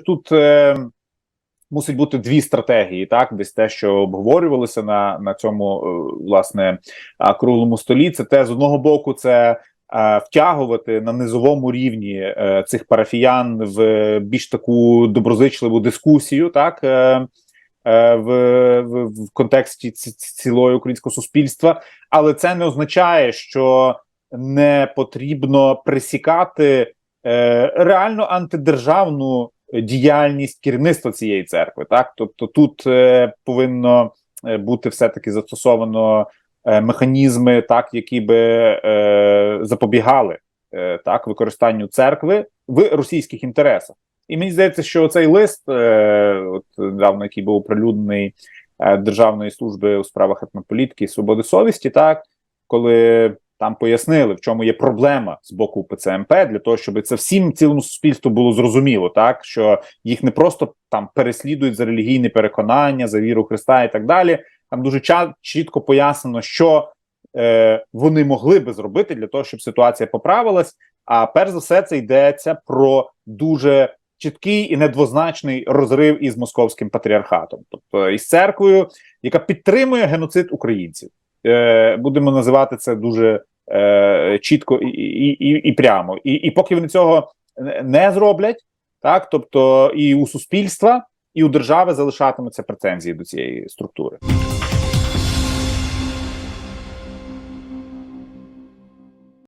тут е, мусить бути дві стратегії, так десь те, що обговорювалося на, на цьому е, власне круглому столі. Це те з одного боку, це е, втягувати на низовому рівні е, цих парафіян в більш таку доброзичливу дискусію, так. Е, е, В, в, в контексті ці- ці- українського суспільства, але це не означає, що не потрібно присікати е, реально антидержавну діяльність керівництва цієї церкви. Так, тобто тут е, повинно е, бути все таки застосовано е, механізми, так які би е, запобігали е, так використанню церкви в російських інтересах. І мені здається, що цей лист, е, от недавно, який був оприлюднений е, Державної служби у справах етнополітики і свободи совісті, так коли там пояснили, в чому є проблема з боку ПЦМП, для того, щоб це всім цілому суспільству було зрозуміло, так що їх не просто там переслідують за релігійне переконання, за віру Христа і так далі. Там дуже чітко пояснено, що е, вони могли би зробити для того, щоб ситуація поправилась. А перш за все, це йдеться про дуже чіткий і недвозначний розрив із московським патріархатом, тобто із церквою, яка підтримує геноцид українців. Е, будемо називати це дуже е, чітко і, і, і, прямо. І, і поки вони цього не зроблять, так тобто і у суспільства, і у держави залишатимуться претензії до цієї структури.